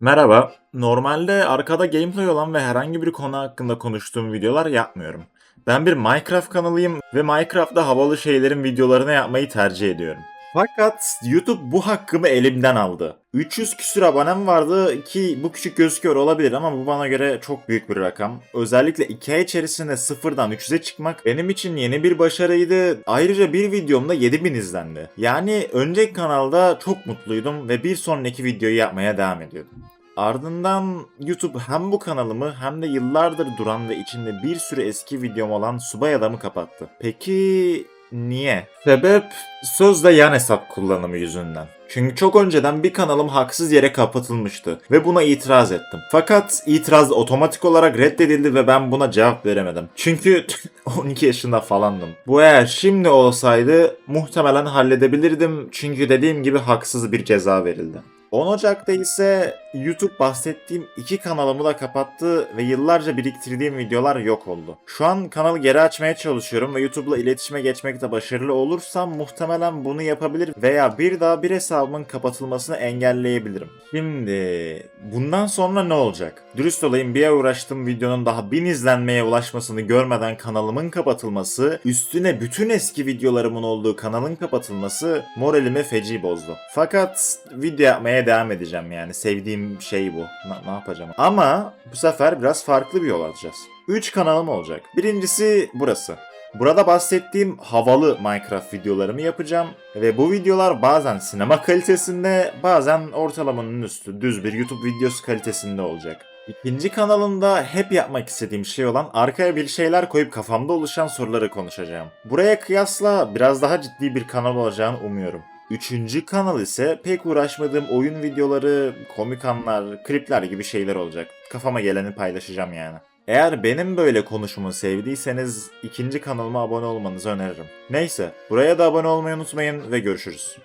Merhaba. Normalde arkada gameplay olan ve herhangi bir konu hakkında konuştuğum videolar yapmıyorum. Ben bir Minecraft kanalıyım ve Minecraft'ta havalı şeylerin videolarını yapmayı tercih ediyorum. Fakat YouTube bu hakkımı elimden aldı. 300 küsür abonem vardı ki bu küçük gözüküyor olabilir ama bu bana göre çok büyük bir rakam. Özellikle 2 ay içerisinde sıfırdan 300'e çıkmak benim için yeni bir başarıydı. Ayrıca bir videomda 7000 izlendi. Yani önceki kanalda çok mutluydum ve bir sonraki videoyu yapmaya devam ediyordum. Ardından YouTube hem bu kanalımı hem de yıllardır duran ve içinde bir sürü eski videom olan Subay Adam'ı kapattı. Peki niye? Sebep sözde yan hesap kullanımı yüzünden. Çünkü çok önceden bir kanalım haksız yere kapatılmıştı ve buna itiraz ettim. Fakat itiraz otomatik olarak reddedildi ve ben buna cevap veremedim. Çünkü 12 yaşında falandım. Bu eğer şimdi olsaydı muhtemelen halledebilirdim çünkü dediğim gibi haksız bir ceza verildi. 10 Ocak'ta ise YouTube bahsettiğim iki kanalımı da kapattı ve yıllarca biriktirdiğim videolar yok oldu. Şu an kanalı geri açmaya çalışıyorum ve YouTube'la iletişime geçmekte başarılı olursam muhtemelen bunu yapabilir veya bir daha bir hesabımın kapatılmasını engelleyebilirim. Şimdi bundan sonra ne olacak? Dürüst olayım bir uğraştığım videonun daha 1000 izlenmeye ulaşmasını görmeden kanalımın kapatılması, üstüne bütün eski videolarımın olduğu kanalın kapatılması moralimi feci bozdu. Fakat video yapmaya devam edeceğim yani sevdiğim şey bu. Na- ne yapacağım? Ama bu sefer biraz farklı bir yol alacağız. 3 kanalım olacak. Birincisi burası. Burada bahsettiğim havalı Minecraft videolarımı yapacağım ve bu videolar bazen sinema kalitesinde, bazen ortalamanın üstü düz bir YouTube videosu kalitesinde olacak. İkinci kanalımda hep yapmak istediğim şey olan arkaya bir şeyler koyup kafamda oluşan soruları konuşacağım. Buraya kıyasla biraz daha ciddi bir kanal olacağını umuyorum. Üçüncü kanal ise pek uğraşmadığım oyun videoları, komik anlar, klipler gibi şeyler olacak. Kafama geleni paylaşacağım yani. Eğer benim böyle konuşumu sevdiyseniz ikinci kanalıma abone olmanızı öneririm. Neyse, buraya da abone olmayı unutmayın ve görüşürüz.